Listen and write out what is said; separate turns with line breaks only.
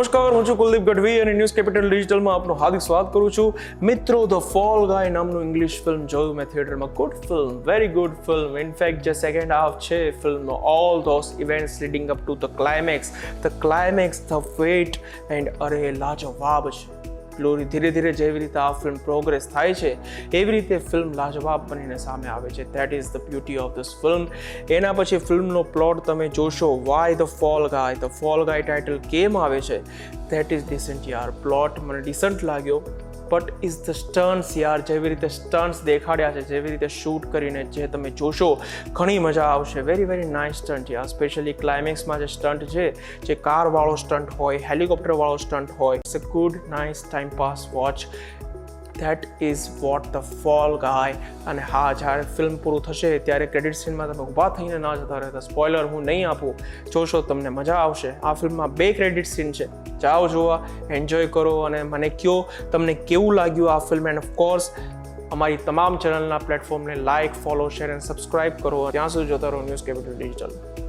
નમસ્કાર, હું છું કુલદીપ ગઢવી અને ન્યૂઝ કેપિટલ ડિજિટલમાં આપનું હાર્દિક સ્વાગત કરું છું. મિત્રો ધ ફોલ ગાય નામનું ઇંગ્લિશ ફિલ્મ જોયું મેં થિયેટરમાં good film very good film in fact જે સેકન્ડ હાફ છે ફિલ્મનો all those events leading up to the climax the climax the wait and અરે લાજવાબ છે. ગ્લોરી ધીરે ધીરે જેવી રીતે આ ફિલ્મ પ્રોગ્રેસ થાય છે, એવી રીતે ફિલ્મ લાજવાબ બનીને સામે આવે છે. That is the beauty of this film એના પછી ફિલ્મનો પ્લોટ તમે જોશો why the fall guy the fall guy title કેમ આવે છે? દેટ ઇઝ ડિસન્ટ યાર. પ્લોટ મને ડિસન્ટ લાગ્યો. બટ ઇઝ ધ સ્ટન્સ યાર જેવી રીતે સ્ટન્સ દેખાડ્યા છે, જેવી રીતે શૂટ કરીને જે તમે જોશો, ઘણી મજા આવશે. વેરી વેરી નાઇસ સ્ટન્ટ યાર સ્પેશિયલી ક્લાઇમેક્સમાં જે સ્ટન્ટ છે, જે કારવાળો સ્ટન્ટ હોય હેલિકોપ્ટરવાળો સ્ટન્ટ હોય it's a good nice time pass watch that is what the Fall Guy અને હા, જ્યારે ફિલ્મ પૂરું થશે, ત્યારે ક્રેડિટ સીનમાં તમે ઊભા થઈને ના જતા રહેતા. સ્પોઇલર હું નહીં આપું. જોશો, તમને મજા આવશે. આ ફિલ્મમાં બે ક્રેડિટ સીન છે. જાઓ જોવા એન્જોય કરો અને મને કયો, તમને કેવું લાગ્યું આ ફિલ્મ એન્ડ ઓફકોર્સ અમારી તમામ ચેનલના પ્લેટફોર્મને like follow share and subscribe કરો. ત્યાં સુધી જોતા રહો ન્યૂઝ કેપિટલ ડિજિટલ